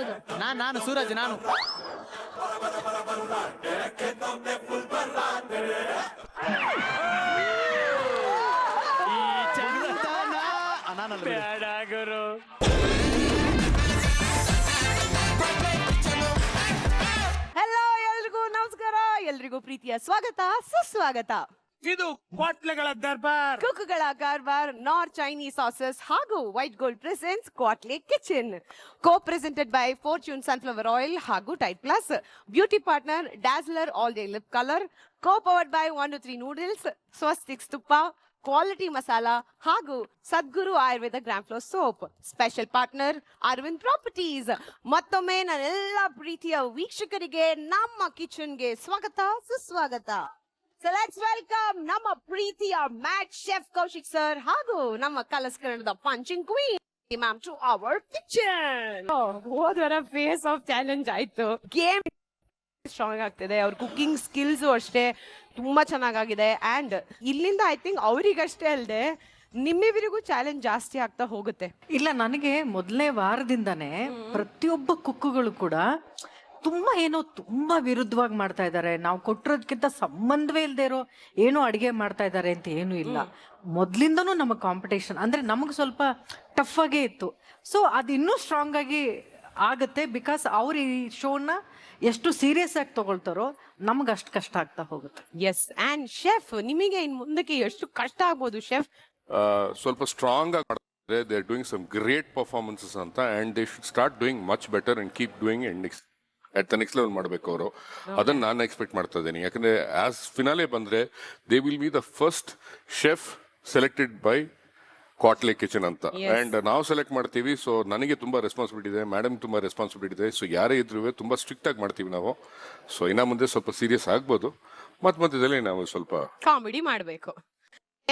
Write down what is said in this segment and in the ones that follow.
ಆಗ್ಬೋದು ನಾನ್ ನಾನು ಸೂರಜ್ ನಾನು. ಈ ಚಂದನ ನಾನಲ್ಲ ಬಿಡು. ಬೇಡ ಗುರು ಹಲೋ ಎಲ್ರಿಗೂ ನಮಸ್ಕಾರ. ಎಲ್ರಿಗೂ ಪ್ರೀತಿಯ ಸ್ವಾಗತ ಸುಸ್ವಾಗತ. ಇದು ಕ್ವಾಟ್ಲೆಗಳ ದರ್ಬಾರ್. ಕುಕ್ಕುಗಳ ಕಾರ್ಬಾರ್ ನಾರ್ ಚೈನೀಸ್ ಸಾಸಸ್ ಹಾಗೂ white gold presents Kwatle kitchen. Co presented by Fortune sunflower oil ಹಾಗೂ tight plus beauty partner dazzler all day lip colour co powered by one two three noodles Swastiks ತುಪ್ಪ ಕ್ವಾಲಿಟಿ ಮಸಾಲ ಹಾಗೂ Sadguru Ayurveda ಗ್ರಾಂಫ್ಲೋ soap special partner Arvind properties ಮತ್ತೊಮ್ಮೆ ನನ್ನೆಲ್ಲ ಪ್ರೀತಿಯ ವೀಕ್ಷಕರಿಗೆ ನಮ್ಮ ಕಿಚನ್ಗೆ ಸ್ವಾಗತ, ಸುಸ್ವಾಗತ. ಸೊ ಲೆಟ್ಸ್ ವೆಲ್ಕಮ್ ನಮ್ಮ ಪ್ರೀತಿಯ ಮ್ಯಾಟ್ ಶೆಫ್ ಕೌಶಿಕ್ ಸರ್ ಹಾಗೂ ನಮ್ಮ ಕಲಸ್ ಕನ್ನಡದ punching queen ma'am to our kitchen ಹೋದ್ವರ face off challenge ಆಯ್ತು. ಗೇಮ್ ಸ್ಟ್ರಾಂಗ್ ಆಗ್ತಿದೆ. ಅವ್ರ ಕುಕಿಂಗ್ ಸ್ಕಿಲ್ಸ್ ಅಷ್ಟೇ ತುಂಬಾ ಚೆನ್ನಾಗಾಗಿದೆ. ಅಂಡ್ ಇಲ್ಲಿಂದ ಐ ಥಿಂಕ್ ಅವರಿಗಷ್ಟೇ ಅಲ್ಲದೆ ನಿಮ್ಮಿಬ್ಬರಿಗೂ ಚಾಲೆಂಜ್ ಜಾಸ್ತಿ ಆಗ್ತಾ ಹೋಗುತ್ತೆ. ಇಲ್ಲ ನನಗೆ ಮೊದಲನೇ ವಾರದಿಂದಾನೇ ಪ್ರತಿಯೊಬ್ಬ ಕುಕ್ಕುಗಳು ಕೂಡ ತುಂಬಾ ಏನೋ ತುಂಬಾ ವಿರುದ್ಧವಾಗಿ ಮಾಡ್ತಾ ಇದ್ದಾರೆ. ನಾವು ಕೊಟ್ಟಿರೋದಕ್ಕಿಂತ ಸಂಬಂಧವೇ ಇಲ್ಲದೆ ಇರೋ ಏನೋ ಅಡಿಗೆ ಮಾಡ್ತಾ ಇದ್ದಾರೆ ಅಂತ ಏನೂ ಇಲ್ಲ. ಮೊದ್ಲಿಂದನೂ ನಮ್ಮ ಕಾಂಪಿಟೇಷನ್ ಅಂದ್ರೆ ನಮಗೆ ಸ್ವಲ್ಪ ಟಫ್ ಆಗೇ ಇತ್ತು. ಸೊ ಅದು ಇನ್ನೂ ಸ್ಟ್ರಾಂಗ್ ಆಗಿ ಆಗುತ್ತೆ ಬಿಕಾಸ್ ಅವ್ರು ಈ ಶೋನ ಎಷ್ಟು ಸೀರಿಯಸ್ ಆಗಿ ತಗೊಳ್ತಾರೋ ನಮ್ಗೆ ಅಷ್ಟು ಕಷ್ಟ ಆಗ್ತಾ ಹೋಗುತ್ತೆ. ಎಸ್ ಅಂಡ್ ಶೆಫ್ ನಿಮಗೆ ಇನ್ ಮುಂದಕ್ಕೆ ಎಷ್ಟು ಕಷ್ಟ ಆಗ್ಬೋದು ಶೆಫ್ ಸ್ವಲ್ಪ ಸ್ಟ್ರಾಂಗ್ ಆಗಿ ಮಾಡ್ತಾರೆ. They are doing some great performances ಅಂತ and they should start doing much better and keep doing and next at the next level ಮಾಡಬೇಕು ಅವರು. ಅದನ್ನ ನಾನು ಎಕ್ಸ್ಪೆಕ್ಟ್ ಮಾಡ್ತಾ ಇದ್ದೀನಿ. ಯಾಕಂದ್ರೆ ಆಸ್ ಫಿನಾಲೆ ಬಂದ್ರೆ they will be the first chef selected by Kwatle kitchen ಅಂತ. ಅಂಡ್ ನಾವು ಸೆಲೆಕ್ಟ್ ಮಾಡ್ತೀವಿ ಸೊ ನನಗೆ ತುಂಬಾ ರೆಸ್ಪಾನ್ಸಿಬಿಲಿಟಿ ಇದೆ ಮೇಡಮ್ ತುಂಬಾ ರೆಸ್ಪಾನ್ಸಿಬಿಲಿಟಿ ಇದೆ. ಸೊ ಯಾರೇ ಇದ್ರು ತುಂಬಾ ಸ್ಟ್ರಿಕ್ಟ್ ಆಗಿ ಮಾಡ್ತೀವಿ ನಾವು. ಸೊ ಇನ್ನ ಮುಂದೆ ಸ್ವಲ್ಪ ಸೀರಿಯಸ್ ಆಗ್ಬೋದು. ಮತ್ತೆ ಮಧ್ಯದಲ್ಲಿ ನಾವು ಸ್ವಲ್ಪ ಕಾಮಿಡಿ ಮಾಡ್ಬೇಕು.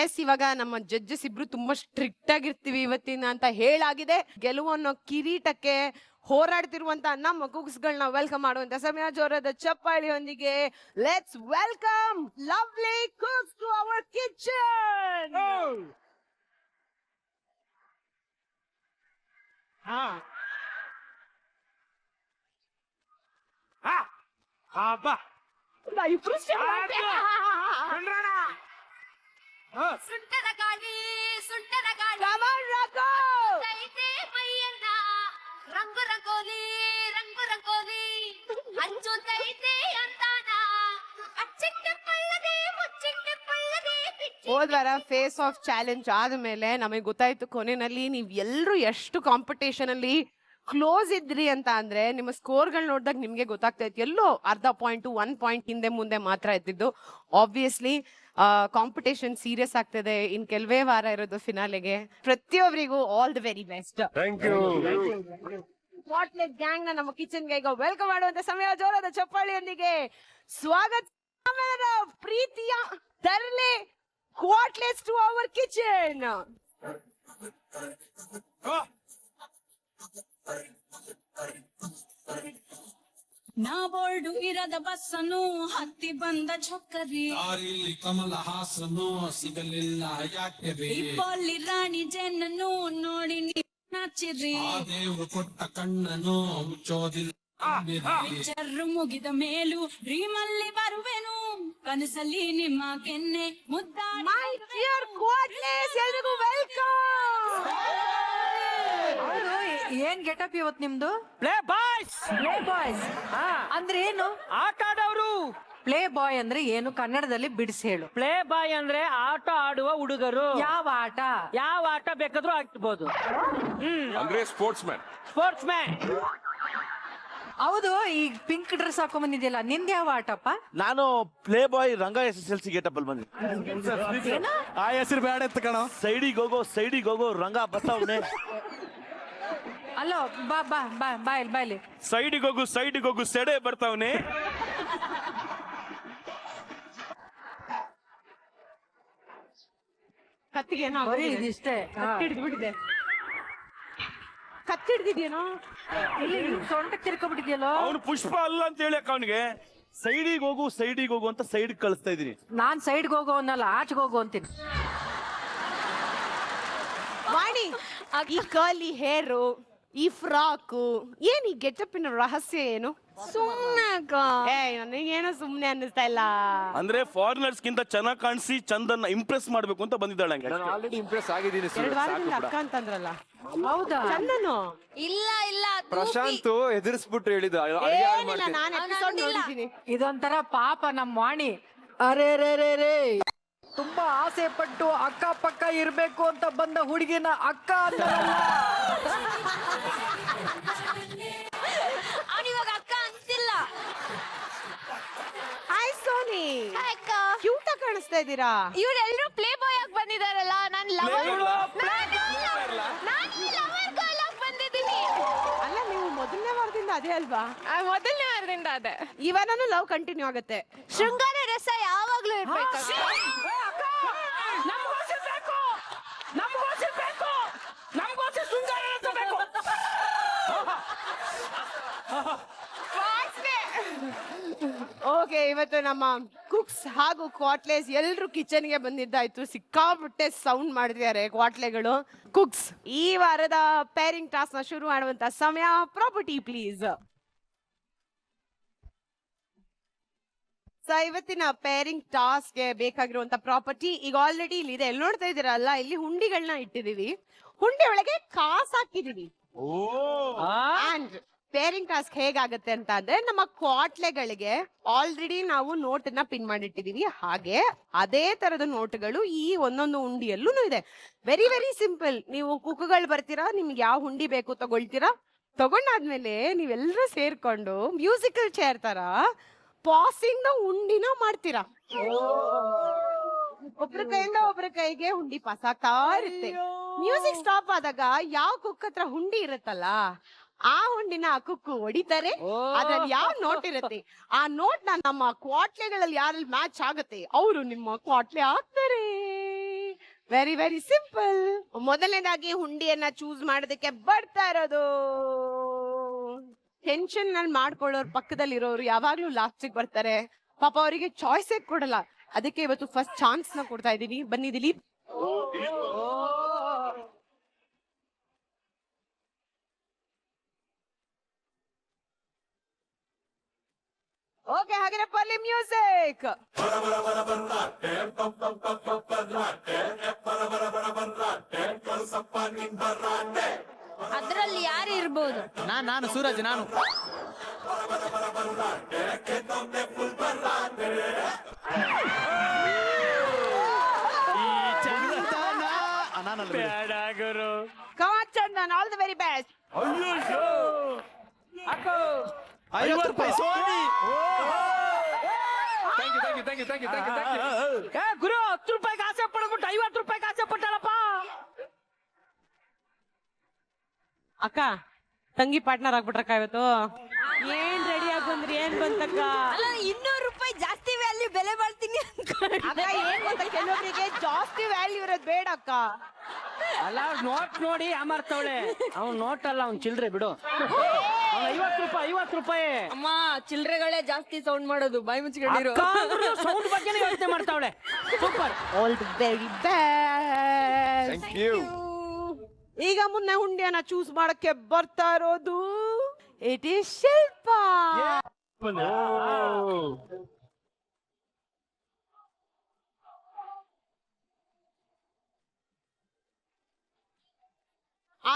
ಎಸ್ ಇವಾಗ ನಮ್ಮ ಜಡ್ಜಸ್ ಇಬ್ರು ತುಂಬಾ ಸ್ಟ್ರಿಕ್ಟ್ ಆಗಿರ್ತೀವಿ ಇವತ್ತಿನ ಅಂತ ಹೇಳಾಗಿದೆ. ಗೆಲುವು ಅನ್ನೋ ಕಿರೀಟಕ್ಕೆ ಹೋರಾಡ್ತಿರುವಂತ ನಮ್ಮ ಕುಕ್ಸ್ಗಳನ್ನ ವೆಲ್ಕಮ್ ಮಾಡುವಂತ ಸಮಯ. ಜೋರದ ಚಪ್ಪಾಳಿಯೊಂದಿಗೆ let's welcome lovely cooks to our kitchen ಹಾ. ಹಾ. ಹಾ ಬಾ. ಇಬ್ರು ಸುಂಟದ ಗಾಳಿ ಸುಂಟದ ಗಾಳಿ. ಐತೆ ಮೈಯನ್ನ ರಂಗು ರಂಗೋಲಿ ರಂಗು ರಂಗೋಲಿ. ಹಂಚುತ್ತೈತೆ ಅಂತಾನ ಅಚ್ಚಿಟ್ಟ ಪಳ್ಳದೆ ಮುಚ್ಚಿಟ್ಟ ಪಳ್ಳದೆ ಬಿಚ್ಚಿ ಹೋದ್ವಾರ ಫೇಸ್ ಆಫ್ ಚಾಲೆಂಜ್ ಆದ್ಮೇಲೆ ನಮಗೆ ಗೊತ್ತಾಯ್ತು ಕೊನೆಯಲ್ಲಿ ನೀವ್ ಎಲ್ರು ಎಷ್ಟು ಕಾಂಪಿಟೇಷನ್ ಅಲ್ಲಿ ಕ್ಲೋಸ್ ಇದ್ರಿ ಅಂತ ಅಂದ್ರೆ ನಿಮ್ಮ ಸ್ಕೋರ್ಗಳು ನೋಡಿದಾಗ ನಿಮ್ಗೆ ಗೊತ್ತಾಗ್ತಾ ಇತ್ತು. ಎಲ್ಲೋ ಅರ್ಧ ಪಾಯಿಂಟ್ ಒನ್ ಪಾಯಿಂಟ್ ಹಿಂದೆ ಮುಂದೆ ಮಾತ್ರ ಇದ್ದಿದ್ದು. ಆಬ್ವಿಯಸ್ಲಿ ಕಾಂಪಿಟೇಷನ್ ಸೀರಿಯಸ್ ಆಗ್ತದೆ. ಇನ್ ಕೆಲವೇ ವಾರ ಇರೋದು ಫಿನಾಲೆಗೆ ಪ್ರತಿಯೊಬ್ಬರಿಗೂ all the very best thank you ಸ್ಪಾಟ್ಲೆಟ್ ಗ್ಯಾಂಗ್ನ ನಮ್ಮ ಕಿಚನ್ಗೆ ಈಗ ವೆಲ್ಕಮ್ ಮಾಡುವಂತ ಸಮಯ ಜೋರದ ಚಪ್ಪಾಳಿಯೊಂದಿಗೆ. ಸ್ವಾಗತ ಪ್ರೀತಿಯ ತರಲೆ ಕ್ವಾಟ್ಲೆಸ್ ಟು ಅವರ್ ಕಿಚನ್ ನಾ ಬೋರ್ಡು ಇರದ ಬಸ್ಸನ್ನು ಹತ್ತಿ ಬಂದ ಚೊಕ್ಕರಿ ದಾರಿಲಿ ಕಮಲ ಹಾಸನು ಸಿಗಲಿಲ್ಲ ಯಾಕೆ ರೇ ಇಬ್ಬಲ್ಲಿ ರಾಣಿ ಜನ್ನನು ನೋಡಿ ನೀವ್ ನಾಚಿರಿ ಆ ದೇವ್ರು ಕೊಟ್ಟ ಕಣ್ಣನು ಮುಚ್ಚೋದಿಲ್ಲ ಅಂಬಿರಿ. ಚರ್ರು ಮುಗಿದ ಮೇಲೂ ಡ್ರೀಮಲ್ಲಿ ಬರುವೆನು. ಕನಸಲ್ಲಿ ನಿಮ್ಮ ಕೆನ್ನೆ ಮುದ್ದಾಡಿ ಎಲ್ರಿಗೂ ವೆಲ್ಕಮ್ ಏನ್ ಗೆಟಪ್ ಇವತ್ ನಿಮ್ದು? Play boys! Play boys? ಅಂದ್ರೆ ಏನು? ಆಟ ಆಡೋರು ಪ್ಲೇ ಬಾಯ್ ಅಂದ್ರೆ ಏನು? ಕನ್ನಡದಲ್ಲಿ ಬಿಡಿಸಿ ಹೇಳು. ಪ್ಲೇ ಬಾಯ್ ಅಂದ್ರೆ ಆಟ ಆಡುವ ಹುಡುಗರು. ಯಾವ ಆಟ? ಯಾವ ಆಟ ಬೇಕಾದ್ರೂ ಆಡ್ಬೋದು. ಅಂದ್ರೆ ಸ್ಪೋರ್ಟ್ಸ್ ಮ್ಯಾನ್ ಸ್ಪೋರ್ಟ್ಸ್ ಮ್ಯಾನ್ ಹೌದು ಈ ಪಿಂಕ್ ಡ್ರೆಸ್ ಹಾಕೊಂಡ್ ಬಂದಿದ್ಯಲ್ಲ ನಿಂದ ಯಾವ ಆಟಪ್ಪ? ನಾನು play boy Ranga S S L C getup ಅಲ್ಲಿ ಬಂದಿದ್ದೆ. ಆ ಹೆಸರು ಬೇಡ ಎತ್ತ ಕಣ. ಸೈಡಿಗೆ ಹೋಗೋ ಸೈಡಿಗೆ ಹೋಗೋ ರಂಗ ಬರ್ತಾವನೆ ಅಲ್ಲೋ ಬಾ ಬಾ ಬಾ ಬಾಯ್ ಬಾಯ್ಲಿ. ಸೈಡಿಗೆ ಹೋಗು ಸೈಡಿಗೆ ಹೋಗು ಸೆಡೆ ಬರ್ತಾವನೆ. ಕತ್ತಿಗೆ ಏನೋ ಬರೀ ಆಗೋಗಿದೆ. ಇದಿಷ್ಟೇ. ಕತ್ತಿ ಹಿಡ್ದ್ಬಿಟ್ಟಿದೆ ಕತ್ತಿ ಹಿಡ್ದಿದ್ಯೇನೋ? ಇಲ್ಲಿ ಸೊಂಟ ತಿರ್ಕೊಬಿಟ್ಟಿದ್ಯಲ್ಲೋ? ಅವನು ಪುಷ್ಪ ಅಲ್ಲ ಅಂತ ಹೇಳಕ್ ಅವನಿಗೆ. ಸೈಡಿಗೆ ಹೋಗು ಸೈಡಿಗೆ ಹೋಗು ಅಂತ ಸೈಡ್ ಕಳಿಸ್ತಾ ಇದೀನಿ ನಾನ್ ಸೈಡ್ಗೆ ಹೋಗು ಅನ್ನಲ್ಲ ಆಚೆಗೆ ಹೋಗು ಅಂತೀನಿ. ವಾಣಿ ಈ ಕರ್ಲಿ ಹೇರು ಈ ಫ್ರಾಕು. ಏನ್ ಈ ಗೆಟಪ್ಪಿನ ರಹಸ್ಯ ಏನು? ಸುಮ್ನೆ ಅಕ್ಕ ಏ ನನಗೇನೋ ಸುಮ್ನೆ ಅನ್ನಿಸ್ತಾ ಇಲ್ಲ. ಅಂದ್ರೆ ಫಾರಿನರ್ಸ್ ಗಿಂತ ಚೆನ್ನಾಗಿ ಕಾಣಿಸಿ ಚಂದನ್ನ ಇಂಪ್ರೆಸ್ ಮಾಡ್ಬೇಕು ಅಂತ ಬಂದಿದ್ದಾಳೆ ಹಂಗೆ ನಾನು ಆಲ್ರೆಡಿ ಇಂಪ್ರೆಸ್ ಆಗಿದ್ದೀನಿ ಎರಡು ವಾರದಿಂದ ಅಕ್ಕ ಅಂತಂದ್ರಲ್ಲ. ಹೌದಾ? ಚಂದನು? ಇಲ್ಲ ಇಲ್ಲ ಅದು ಪ್ರಶಾಂತ್ ಎದುರಿಸ್ಬಿಟ್ರು ಹೇಳಿದ ಅಡ್ಗೆ ಹಾಳ್ ಏನಿಲ್ಲ ಮಾಡ್ತೀನಿ. ನಾನು ಎಪಿಸೋಡ್. ನೋಡಿದ್ದೀನಿ. ಇದೊಂಥರ ಪಾಪ ನಮ್ಮ ವಾಣಿ. ಅರೆ ರೇ ರೇ ರೇ ತುಂಬಾ ಆಸೆ ಪಟ್ಟು ಅಕ್ಕ ಪಕ್ಕ ಇರ್ಬೇಕು ಅಂತ ಬಂದ ಹುಡುಗಿನ ಅಕ್ಕ ಅಂತ ಅವ್ನ್ ಇವಾಗ ಅಕ್ಕ ಅಂತಿಲ್ಲ. ಹಾಯ್ ಸೋನಿ ಅಕ್ಕ. ಕ್ಯೂಟ್ ಕಾಣಿಸ್ತಾ ಇದ್ದೀರಾ? ಇವರೆಲ್ಲರೂ ಪ್ಲೇ ಬಾಯ್ ಆಗಿ ಬಂದಿದಾರಲ್ಲ ನಾನ್ ಲವರ್ ನಾನು ಲವರ್ ಆಗಿ ಬಂದಿದ್ದೀನಿ. ಅಲ್ಲ ನೀವು ಮೊದಲನೇ ವಾರದಿಂದ ಅದೇ ಅಲ್ವಾ? ಮೊದಲನೇ ವಾರದಿಂದ ಅದೇ. ಇವನೂ ಲವ್ ಕಂಟಿನ್ಯೂ ಆಗುತ್ತೆ. ಶೃಂಗಾರ ರಸ ಯಾವಾಗ್ಲೂ ಇರ್ಬೇಕು ಇವತ್ತು ನಮ್ಮ ಕುಕ್ಸ್ ಹಾಗೂ ಕ್ವಾಟ್ಲೇಸ್ ಎಲ್ರು ಕಿಚನ್ಗೆ ಬಂದಿದ್ದಾಯ್ತು. ಸಿಕ್ಕಾಪಟ್ಟೆ ಸೌಂಡ್ ಮಾಡಿದ್ದಾರೆ ಕ್ವಾಟ್ಲೆಗಳು ಕುಕ್ಸ್ ಈ ವಾರದ ಪೇರಿಂಗ್ ಟಾಸ್ಕ್ನ ಶುರು ಮಾಡುವಂತ ಸಮಯ. ಪ್ರಾಪರ್ಟಿ ಪ್ಲೀಸ್ ಸೊ ಇವತ್ತಿನ ಪೇರಿಂಗ್ ಟಾಸ್ಕ್ಗೆ ಬೇಕಾಗಿರುವಂತ ಪ್ರಾಪರ್ಟಿ ಈಗ ಆಲ್ರೆಡಿ ಇಲ್ಲಿ ಇದೆ. ಎಲ್ಲಿ ನೋಡ್ತಾ ಇದೀರಲ್ಲ ಇಲ್ಲಿ ಹುಂಡಿಗಳನ್ನ ಇಟ್ಟಿದೀವಿ ಹುಂಡಿ ಒಳಗೆ ಕಾಸ್ ಹಾಕಿದೀವಿ ಅಂಡ್ ಪೇರಿಂಗ್ ಟಾಸ್ಕ್ ಹೇಗಾಗತ್ತೆ ಅಂತ ಅಂದ್ರೆ ನಮ್ಮ ಕ್ವಾಟ್ಲೆಗಳಿಗೆ ಆಲ್ರೆಡಿ ನಾವು ನೋಟ್ನ ಪಿನ್ ಮಾಡಿಟ್ಟಿದೀವಿ. ಹಾಗೆ ಅದೇ ತರದ ನೋಟ್ಗಳು ಈ ಒಂದೊಂದು ಹುಂಡಿಯಲ್ಲೂ ಇದೆ. ವೆರಿ ವೆರಿ ಸಿಂಪಲ್ ನೀವು ಕುಕ್ಕುಗಳು ಬರ್ತೀರಾ ನಿಮ್ಗೆ ಯಾವ ಹುಂಡಿ ಬೇಕು ತಗೊಳ್ತೀರಾ? ತಗೊಂಡಾದ್ಮೇಲೆ ನೀವೆಲ್ಲರೂ ಸೇರ್ಕೊಂಡು ಮ್ಯೂಸಿಕಲ್ ಚೇರ್ ತರ ಪಾಸಿಂಗ್ನ ಹುಂಡಿನ ಮಾಡ್ತೀರಾ. ಒಬ್ರ ಕೈಯಿಂದ ಒಬ್ರ ಕೈಗೆ ಹುಂಡಿ ಪಾಸ್ ಆಗ್ತಾ ಇರುತ್ತೆ. ಮ್ಯೂಸಿಕ್ ಸ್ಟಾಪ್ ಆದಾಗ ಯಾವ ಕುಕ್ ಹತ್ರ ಹುಂಡಿ ಇರುತ್ತಲ್ಲ ಆ ಹುಂಡಿನ ಆ ಕುಕ್ಕು ಹೊಡಿತಾರೆ ಅದ್ರಲ್ಲಿ ಯಾವ ನೋಟ್ ಇರುತ್ತೆ? ಆ ನೋಟ್ನ ನಮ್ಮ ಕ್ವಾಟ್ಲೆಗಳಲ್ಲಿ ಯಾರಲ್ಲಿ ಮ್ಯಾಚ್ ಆಗುತ್ತೆ? ಅವರು ನಿಮ್ಮ ಕ್ವಾಟ್ಲೆ ಆಗ್ತಾರೆ ವೆರಿ ವೆರಿ ಸಿಂಪಲ್ ಮೊದಲನೇದಾಗಿ ಹುಂಡಿಯನ್ನ ಚೂಸ್ ಮಾಡೋದಕ್ಕೆ ಬರ್ತಾ ಇರೋದು. ಟೆನ್ಷನ್ನಲ್ಲಿ ಮಾಡ್ಕೊಳ್ಳೋರ್ ಪಕ್ಕದಲ್ಲಿರೋರು ಯಾವಾಗ್ಲೂ ಲಾಸ್ಟಿಗೆ ಬರ್ತಾರೆ. ಪಾಪ ಅವರಿಗೆ ಚಾಯ್ಸೇ ಕೊಡಲ್ಲ. ಅದಕ್ಕೆ ಇವತ್ತು ಫಸ್ಟ್ ಚಾನ್ಸ್ನ ಕೊಡ್ತಾ ಇದ್ದೀನಿ. ಬನ್ನಿ ದಿಲೀಪ್ ಓಕೆ ಹಾಗಾದ್ರೆ ಪಲ್ಲಿ ಮ್ಯೂಸಿಕ್ ಅದ್ರಲ್ಲಿ ಯಾರು ಇರ್ಬೋದು? ನಾನ್ ನಾನು ಸೂರಜ್ ನಾನು. ಈ ಚಂದನ ಆ, ನಾನಲ್ಲ ಬಿಡಿ. ಬೇಡ ಗುರು. ಕಮಾಚಂದನ್ ಆಲ್ ದ ವೆರಿ ಬೆಸ್ಟ್ ಅಯ್ಯೋ ಅಕ್ಕೋ. ಐವತ್ತು ರೂಪಾಯಿ ಸೋನಿ. ಏ ಗುರು ಹತ್ತು ರೂಪಾಯಿಗೆ ಆಸೆ ಪಡ್ಬಿಟ್ಟು ಐವತ್ತು ರೂಪಾಯಿಗೆ ಕಾಸೆ ಪಟ್ಟಲ್ಲಪ್ಪ ಅಕ್ಕ ತಂಗಿ ಪಾರ್ಟ್ನರ್ ಆಗ್ಬಿಟ್ರಕ್ಕ ಇವತ್ತು? ಏನ್ ರೆಡಿ ಆಗಿ ಬಂದ್ರಿ? ಏನ್ ಬಂತಕ್ಕ? ಅಲ್ಲ ಇನ್ನೂರು ರೂಪಾಯಿ ಜಾಸ್ತಿ ವ್ಯಾಲ್ಯೂ ಬೆಲೆ ಬಾಳ್ತೀನಿ ಅಕ್ಕ ಏನ್ ಗೊತ್ತಾ ಕೆಲವೊಬ್ಬರಿಗೆ ಜಾಸ್ತಿ ವ್ಯಾಲ್ಯೂ ಇರೋದ್ ಬೇಡ ಅಕ್ಕ. ಅಲ್ಲ ನೋಟ್ ನೋಡಿ ಅಮರ್ತವಳೆ ಅವ್ನ್ ನೋಟ್ ಅಲ್ಲ ಅವ್ನ್ ಚಿಲ್ರೆ ಬಿಡು. ಐವತ್ತು ರೂಪಾಯಿ ಐವತ್ತು ರೂಪಾಯಿ. ಅಮ್ಮ ಚಿಲ್ರೆಗಳೇ ಜಾಸ್ತಿ ಸೌಂಡ್ ಮಾಡೋದು. ಬಾಯಿ ಮುಚ್ಕೊಂಡಿರು. ಸೌಂಡ್ ಬಗ್ಗೆನೇ ಯೋಚನೆ ಮಾಡ್ತಾವಳೆ. Super all the very best ಈಗ ಮುನ್ನ ಹುಂಡಿಯನ್ನ ಚೂಸ್ ಮಾಡಕ್ಕೆ ಬರ್ತಾ ಇರೋದು ಇಟ್ ಈಸ್ ಶಿಲ್ಪ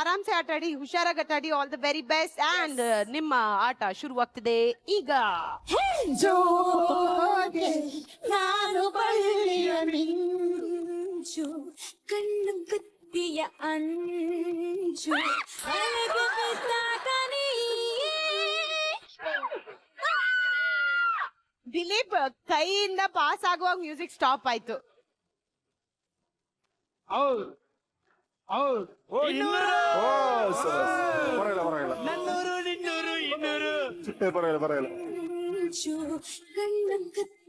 ಆರಾಮ್ಸೆ ಆಟ ಆಡಿ ಹುಷಾರಾಗಿ ಆಟ ಆಡಿ all the very best and ನಿಮ್ಮ ಆಟ ಶುರುವಾಗ್ತಿದೆ ಈಗ. ನಾನು ಬಳ್ಳಿಯ ಮಿಂಚು ಕಣ್ಣು ಕತ್ತಿಯ ಅಂಜು ಅಲೆಗೆ ಬಿದ್ದಾಗ ನೀಯೇ. ದಿಲೀಪ್ ಕೈಯಿಂದ ಪಾಸ್ ಆಗುವಾಗ ಮ್ಯೂಸಿಕ್ ಸ್ಟಾಪ್ ಆಯ್ತು. ಓ ಇನ್ನೂರು. ನನ್ನೂರು ನಿನ್ನೂರು ಇನ್ನೂರು. ಅಂಚು ಕಣ್ಣು ಕತ್ತಿಯ ಅಂಚು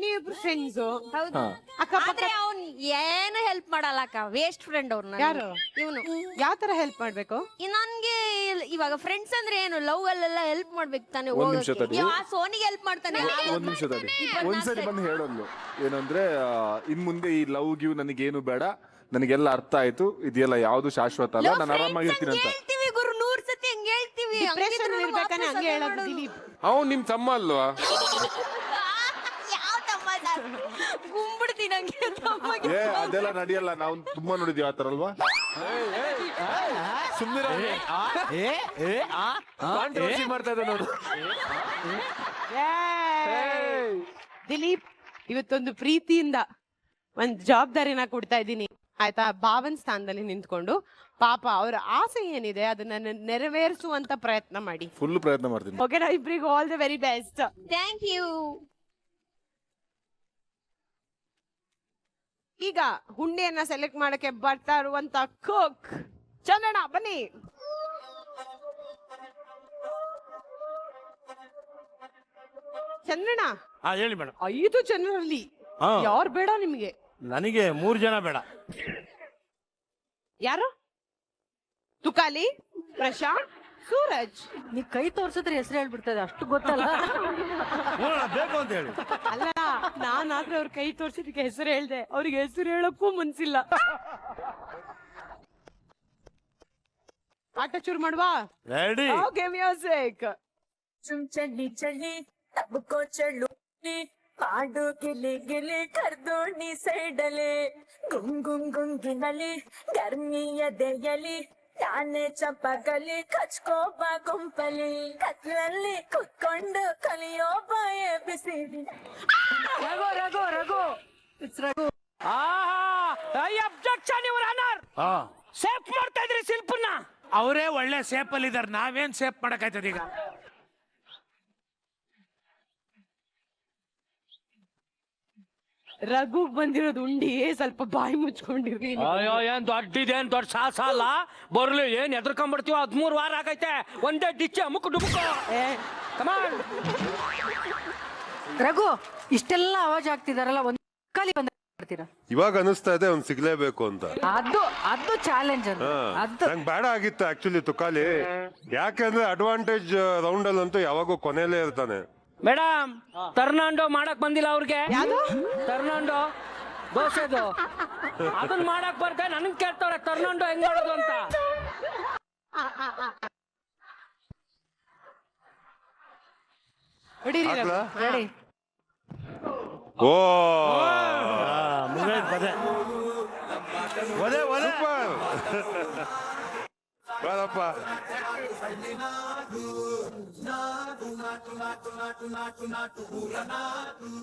ನೀವಿಬ್ರು ಫ್ರೆಂಡ್ಸ್ ಹೌದು. ಅಕ್ಕಪಕ್ಕ ಆದ್ರೆ ಅವ್ನ್ ಏನು ಹೆಲ್ಪ್ ಮಾಡಲ್ಲ ಅಕ್ಕ. ವೇಸ್ಟ್ ಫ್ರೆಂಡ್ ಅವ್ರು ಯಾರು? ಇವನು. ಯಾವ ತರ ಹೆಲ್ಪ್ ಮಾಡ್ಬೇಕು? ನನ್ಗೆ ಇವಾಗ ಫ್ರೆಂಡ್ಸ್ ಅಂದ್ರೆ ಏನು? ಲವ್ ಅಲ್ಲೆಲ್ಲ ಹೆಲ್ಪ್ ಮಾಡ್ಬೇಕು ತಾನೆ ಒಂದ್ ನಿಮಿಷ ಹೋಗಕ್ಕೆ ತಡಿ. ಇವ ಆ ಸೋನಿಗೆ ಹೆಲ್ಪ್ ಮಾಡ್ತಾನೆ? ಒಂದ್ ನಿಮಿಷ ತಡಿ. ಒಂದ್ಸರಿ ಬಂದು ಹೇಳೋದ್ಲು. ಏನಂದ್ರೆ ಆ, ಇನ್ ಮುಂದೆ ಈ ಲವ್ ಗಿವ್ ನನಗೇನು ಬೇಡ. ನನಗೆಲ್ಲ ಅರ್ಥ ಆಯ್ತು. ಇದೆಲ್ಲ ಯಾವ್ದು ಶಾಶ್ವತ ಅಲ್ಲ? ನಾನು ಆರಾಮಾಗಿರ್ತೀನಿ ಅಂತ ಹೇಳ್ತೀವಿ ಗುರು ನೂರ್ ಸತಿ ಹಂಗ ಹೇಳ್ತೀವಿ ಡಿಪ್ರೆಷನ್ ಇರ್ಬೇಕಾನೆ ಹಂಗೆ ಹೇಳೋದು ದಿಲೀಪ್. ಅವ್ನು ನಿಮ್ ತಮ್ಮ ಅಲ್ವಾ? ಯಾವ ತಮ್ಮ ಗುಂಬಿಡ್ತೀನಿ ಹಂಗೆ ತಮ್ಮಗೆ. ಏ ಅದೆಲ್ಲ ನಡೆಯಲ್ಲ. ನಾವು ತುಂಬಾ ನೋಡಿದೀವಿ ಆತರ ಅಲ್ವಾ? ಸುಮ್ಮನೆ ಕಾಂಟ್ರವರ್ಸಿ ಮಾಡ್ತಾ ಇದ್ದ ನೋಡು ದಿಲೀಪ್ ಇವತ್ತೊಂದು ಪ್ರೀತಿಯಿಂದ ಒಂದ್ ಜವಾಬ್ದಾರಿನ ಕೊಡ್ತಾ ಇದ್ದೀನಿ. ಆಯ್ತಾ? ಭಾವನ್ ಸ್ಥಾನದಲ್ಲಿ ನಿಂತ್ಕೊಂಡು ಪಾಪ ಅವರ ಆಸೆ ಏನಿದೆ ಅದನ್ನ ನೆರವೇರಿಸುವಂತ ಪ್ರಯತ್ನ ಮಾಡಿ. ಫುಲ್ ಪ್ರಯತ್ನ ಮಾಡ್ತೀನಿ. ಓಕೆನಾ ಇಬ್ರಿಗೂ all the very best thank you ಈಗ ಹುಂಡಿಯನ್ನ ಸೆಲೆಕ್ಟ್ ಮಾಡಕ್ಕೆ ಬರ್ತಾ ಇರುವಂತ ಕುಕ್ ಚಂದಣ ಬನ್ನಿ. ಚಂದ್ರಣ್ಣ ಹೇಳಿ ಮೇಡಮ್ ಐದು ಜನರಲ್ಲಿ. ಯಾರು ಬೇಡ ನಿಮ್ಗೆ? ನನಗೆ ಮೂರ್ ಜನ ಬೇಡ. ಯಾರು? ತುಕಾಲಿ ಪ್ರಶಾಂತ್ ಸೂರಜ್. ನೀ ಕೈ ತೋರ್ಸಿದ್ರೆ ಹೆಸರು ಹೇಳ್ಬಿಡ್ತದೆ ಅಷ್ಟು ಗೊತ್ತಲ್ಲ? ನೋಡೋಣ, ಬೇಕು ಅಂತ ಅಲ್ಲ ನಾನಾದ್ರೆ ಅವ್ರ ಕೈ ತೋರ್ಸಿದ್ಕೆ ಹೆಸರು ಹೇಳ್ದೆ. ಅವ್ರಿಗೆ ಹೆಸರು ಹೇಳಕ್ಕೂ ಮನ್ಸಿಲ್ಲ. ಆಟ ಚೂರು ಮಾಡುವ? ಮ್ಯೂಸಿಕ್ ಚುಂ ಪಾಡು ಗಿಲಿ ಗಿಲಿ ಕರ್ದೋಣಿ ಸೈಡಲೆ ಗುಂ ಗುಂ ಗುಂಗಿನಲಿ ಗರ್ಮಿಯ ದೆಯಲಿ ತಾನೆ ಚಪ್ಪಗಲಿ ಕಚ್ಕೋಬ ಗುಂಪಲಿ ಕತ್ಲಲ್ಲಿ ಕುತ್ಕೊಂಡು ಕಲಿಯೋ ಬಾಯ Raghu Raghu Raghu. Raghu. I objection your honour ಹಾ. ಸೇಫ್ ಮಾಡ್ತಾ ಇದ್ರಿ ಶಿಲ್ಪನ್ನ. ಅವರೇ ಒಳ್ಳೆ ಸೇಫ್ ಅಲ್ಲಿ ಇದಾರೆ ನಾವೇನ್ ಸೇಫ್ ಮಾಡಕ್ಕಾಯ್ತದ ಈಗ? ರಘು ಬಂದಿರೋದು ಉಂಡಿ ಸ್ವಲ್ಪ ಬಾಯಿ ಮುಚ್ಕೊಂಡಿರ್ತೀನಿ ಅಯ್ಯೋ ಏನ್ ದೊಡ್ಡದೇನ್ ದೊಡ್ಡ ಸಾಹಸ ಅಲ್ಲ? ಬರ್ಲಿ ಏನ್ ಎದ್ರಕೊಂಡ್ಬಿಡ್ತೀವ ಹದ್ಮೂರ್ ವಾರ ಆಗೈತೆ. ಒಂದೇ ಡಿಚ್ಚೆ ಅಮುಕ್ ಕಮಾನ್ ರಘು ಇಷ್ಟೆಲ್ಲ ಅವಾಜ್ ಆಗ್ತಿದಾರಲ್ಲ ಒಂದ್ ಕಾಲಿ ಬಂದ ಮಾಡ್ತೀರಾ ಇವಾಗ ಅನಿಸ್ತಾ ಇದೆ ಅವ್ನು ಸಿಗ್ಲೇಬೇಕು ಅಂತ. ಅದು ಅದು ಚಾಲೆಂಜ್ ಅಂತ ಅದು. ನಂಗೆ ಬೇಡ ಆಗಿತ್ತು ಆಕ್ಚುಲಿ ತುಕಾಲಿ. ಯಾಕೆಂದ್ರೆ ಅಡ್ವಾಂಟೇಜ್ ರೌಂಡ್ ಅಲ್ಲಂತೂ ಯಾವಾಗೂ ಕೊನೆಯಲ್ಲೇ ಇರ್ತಾನೆ. ಮೇಡಮ್ ಟರ್ನಾಂಡೋ ಮಾಡಕ್ ಬಂದಿಲ್ಲ ಅವ್ರಿಗೆ. ಟರ್ನಾಂಡೋ ದೋಸೆದು. ಅದನ್ನ ಮಾಡಕ್ ಬರ್ಕ ನನ್ಗೆ ಕೇಳ್ತವ್ರೆ ಟರ್ನಾಂಡೋ ಹೆಂಗ್ ಮಾಡೋದು ಅಂತ. ಓ! ಮುಗಿದ್ ಪದೇ. ಒದೆ ಒದೆ నాటు నాటు నాటు నాటు నాటు నాటు ఊర నాటు